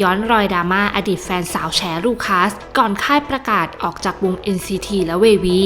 ย้อนรอยดราม่าอดีตแฟนสาวแชร์ลูคัส ก่อนค่ายประกาศออกจากวง NCT และเววี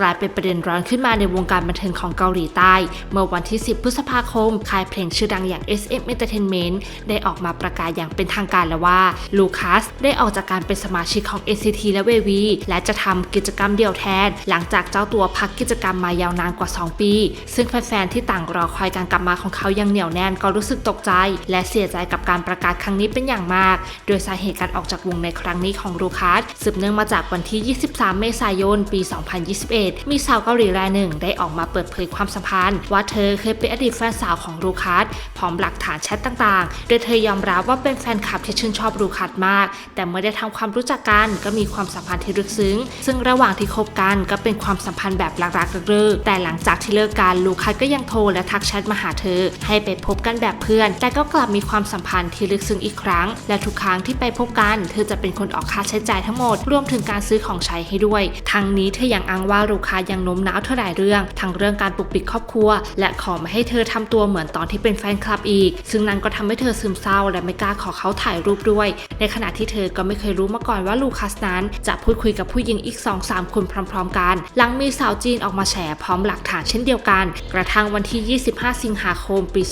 กลายเป็นประเด็นร้อนขึ้นมาในวงการบันเทิงของเกาหลีใต้ เมื่อวันที่ 10 พฤษภาคม ค่ายเพลงชื่อดังอย่าง SM Entertainment ได้ออกมาประกาศอย่างเป็นทางการแล้วว่า ลูคัสได้ออกจากการเป็นสมาชิกของ NCT และเววีและจะทำกิจกรรมเดี่ยวแทน หลังจากเจ้าตัวพักกิจกรรมมายาวนานกว่า 2 ปี ซึ่งแฟนๆที่ต่างรอคอยการกลับมาของเขาอยังเหนียวแน่นก็รู้สึกตกใจ และเสียใจกับการประกาศครั้งนี้เป็นอย่างมาก โดยสาเหตุการออกจากวงในครั้งนี้ของลูคัสสืบเนื่องมาจากวันที่ 23 เมษายน ปี 2021มีสาวเกาหลีรายหนึ่งได้ออกมาเปิดเผยความสัมพันธ์ ว่าเธอเคยเป็นอดีตแฟนสาวของลูคัสพร้อมหลักฐานแชทต่างๆ โดยเธอยอมรับว่าเป็นแฟนคลับที่ชื่นชอบลูคัสมาก แต่เมื่อได้ทำความรู้จักกันก็มีความสัมพันธ์ที่ลึกซึ้ง ซึ่งระหว่างที่คบกันก็เป็นความสัมพันธ์แบบรักๆเลิกๆแต่หลังจากที่เลิกกันลูคัสก็ยังโทรและทักแชทมาหาเธอ ให้ไปพบกันแบบเพื่อน แต่ก็กลับมีความสัมพันธ์ที่ลึกซึ้งอีกครั้ง และทุกครั้งที่ไปพบกัน เธอจะเป็นคนออกค่าใช้จ่ายทั้งหมด รวมถึงการซื้อของใช้ให้ด้วย ทั้งนี้เธอยังอ้างว่าลูคัสยังโน้มน้าวเธอหลายเรื่อง ทั้งเรื่องการปกปิดครอบครัว และขอไม่ให้เธอทำตัวเหมือนตอนที่เป็นแฟนคลับอีก ซึ่งนั้นก็ทำให้เธอซึมเศร้า และไม่กล้าขอเขาถ่ายรูปด้วย ในขณะที่เธอก็ไม่เคยรู้มาก่อนว่าลูคัสนั้น จะพูดคุยกับผู้หญิงอีก 2-3 คนพร้อม ๆ กัน หลังมีสาวจีนออกมาแฉพร้อมหลักฐานเช่นเดียวกัน กระทั่งวันที่ 25 สิงหาคม ปี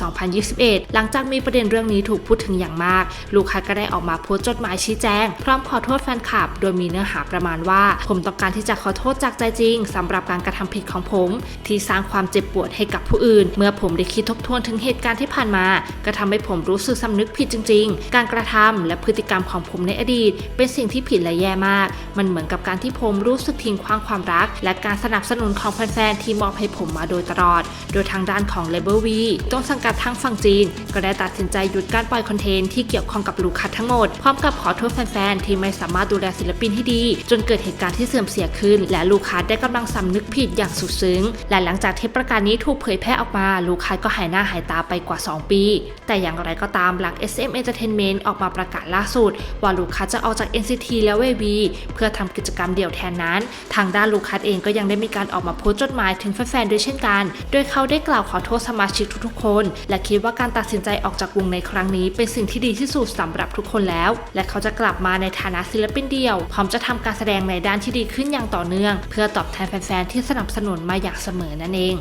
2021 หลังจากมีประเด็นเรื่องนี้ถูกพูดถึงอย่างมาก ลูคัสก็ได้ออกมาโพสต์จดหมายชี้แจง พร้อมขอโทษแฟนคลับ โดยมีเนื้อหาประมาณว่า ผมต้องการที่จะขอโทษจากใจจริงสำหรับการกระทำผิดของผม ที่สร้างความเจ็บปวดให้กับผู้อื่น เมื่อผมได้คิดทบทวนถึงเหตุการณ์ที่ผ่านมา ก็ทำให้ผมรู้สึกสำนึกผิดจริง ๆ การกระทำและพฤติกรรมของผมในอดีต เป็นสิ่งที่ผิดและแย่มาก มันเหมือนกับการที่ผมรู้สึกทิ้งขว้างความรัก และการสนับสนุนของแฟนๆที่มอบให้ผมมาโดยตลอด โดยทางด้านของ Label V ต้นสังกัดทางฝั่งจีน ก็ได้ตัดสินใจหยุดการปล่อยคอนเทนต์ที่เกี่ยวข้องกับลูคัสทั้งหมด พร้อมกับขอโทษแฟนๆที่ไม่สามารถดูแลศิลปินให้ดี จนเกิดเหตุการณ์ที่เสื่อมเสียขึ้น และลูคัสได้กำลังสำนึกผิดอย่างสุดซึ้ง และหลังจากเที่ประกาศนี้ถูกเผยแพร่ออกมาลูคัสก็หายหน้าหายตาไปกว่า 2 ปี แต่อย่างไรก็ตามหลัง SM Entertainment ออกมาประกาศล่าสุด ว่าลูคัสจะออกจาก NCT และ WV เพื่อทำกิจกรรมเดี่ยวแทนนั้น ทางด้านลูคัสเองก็ยังได้มีการออกมาโพสต์จดหมายถึงแฟนๆด้วยเช่นกัน โดยเขาได้กล่าวขอโทษสมาชิกทุกๆคน และคิดว่าการตัดสินใจออกจากวงในครั้งนี้ เป็นสิ่งที่ดีที่สุดสำหรับทุกคนแล้ว และเขาจะกลับมาในฐานะศิลปินเดี่ยวพร้อมจะทำการแสดงในด้านที่ดีขึ้นอย่างต่อเนื่อง เพื่อตอบแทนฟนๆที่สนับสนุนมาอย่างเสมอนั่นเอง